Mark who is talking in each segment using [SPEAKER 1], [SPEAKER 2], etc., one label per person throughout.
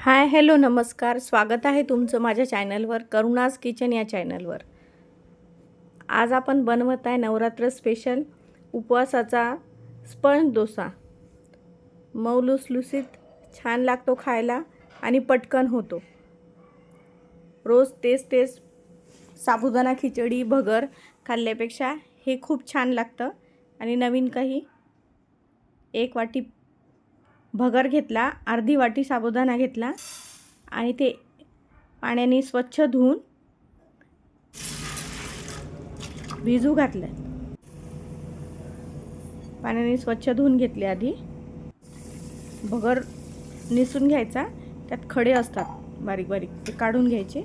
[SPEAKER 1] Hi hello नमस्कार. स्वागत आहे तुमचं माझ्या चॅनलवर करुणाज किचन या चॅनलवर. आज आपण बनवत आहे नवरात्र स्पेशल उपवासाचा स्पंज डोसा. मऊ लुसलुसीत छान लागतो खायला आणि पटकन होतो. रोज तेच तेच साबुदाणा खिचडी भगर खाल्ल्यापेक्षा हे खूप छान लागतं आणि नवीन काही एक वाटी भगर घेतला अर्धी वाटी साबुदाणा घेतला आणि ते पाण्याने स्वच्छ धुवून भिजू घातलं. पाण्याने स्वच्छ धुवून घेतले आधी. भगर निसून घ्यायचा त्यात खडे असतात बारीक बारीक ते काढून घ्यायचे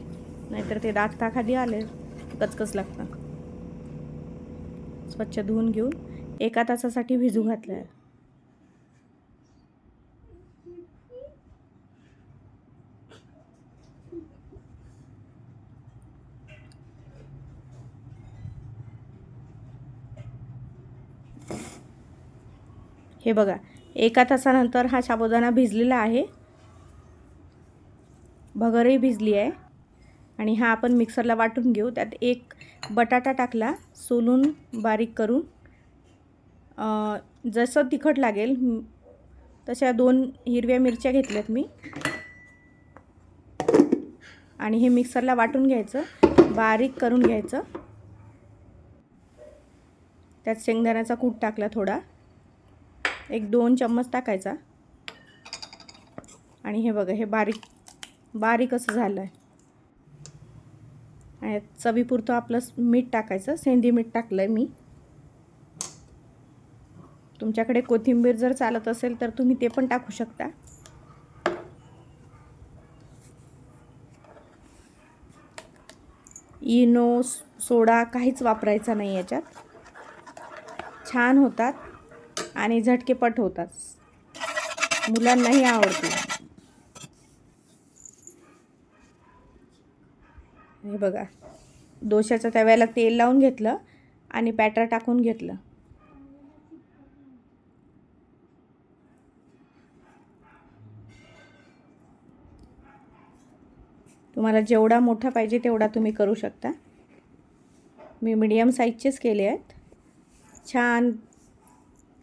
[SPEAKER 1] नाहीतर ते दाताखाली आले कचकच लागतं स्वच्छ धुवून घेऊन एका तासासाठी भिजू घातलं आहे हे बघा एका तासानंतर हा साबुदाणा भिजलेला आहे. भगरही भिजली आहे. आणि हा आपण मिक्सरला वाटून घेऊ. त्यात एक बटाटा टाकला सोलून बारीक करून. जसं तिखट लागेल तशा दोन हिरव्या मिरच्या घेतल्यात मी. आणि हे मिक्सरला वाटून घ्यायचं बारीक करून घ्यायचं. त्यात शेंगदाण्याचा कूट टाकला थोडा. एक दोन चम्मच टाकायचा. आणि हे बघा हे बारीक बारीक असं झालं आहे आणि चवीपुरतं आपलं मीठ टाकायचं. सेंदी मीठ टाकलं आहे मी. तुमच्याकडे कोथिंबीर जर चालत असेल तर तुम्ही ते पण टाकू शकता. इनो सोडा काहीच वापरायचा नाही याच्यात. छान होतात. आणि झटकेपट होतात मुलांनाही आवडते. हे बघा. दोशाच्या तव्याला तेल लावून घेतलं आणि बॅटर टाकून घेतलं. तुम्हाला जेवढा मोठा पाहिजे तेवढा तुम्ही करू शकता. मी मीडियम साईजचेच केले आहेत. छान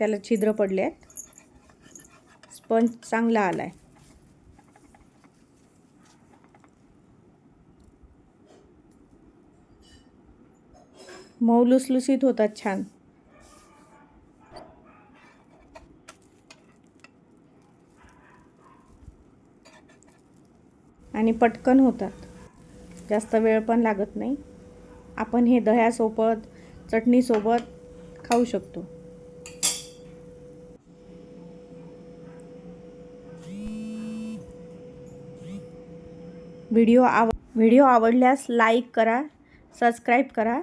[SPEAKER 1] त्याला छिद्र पडले आहेत. स्पंज चांगला आला आहे मऊ लुसलुसीत होतात छान. आणि पटकन होतात. जास्त वेळ पण लागत नाही. आपण हे दह्यासोबत चटणीसोबत खाऊ शकतो. व्हिडिओ आव व्हिडिओ आवडल्यास लाईक करा सबस्क्राईब करा.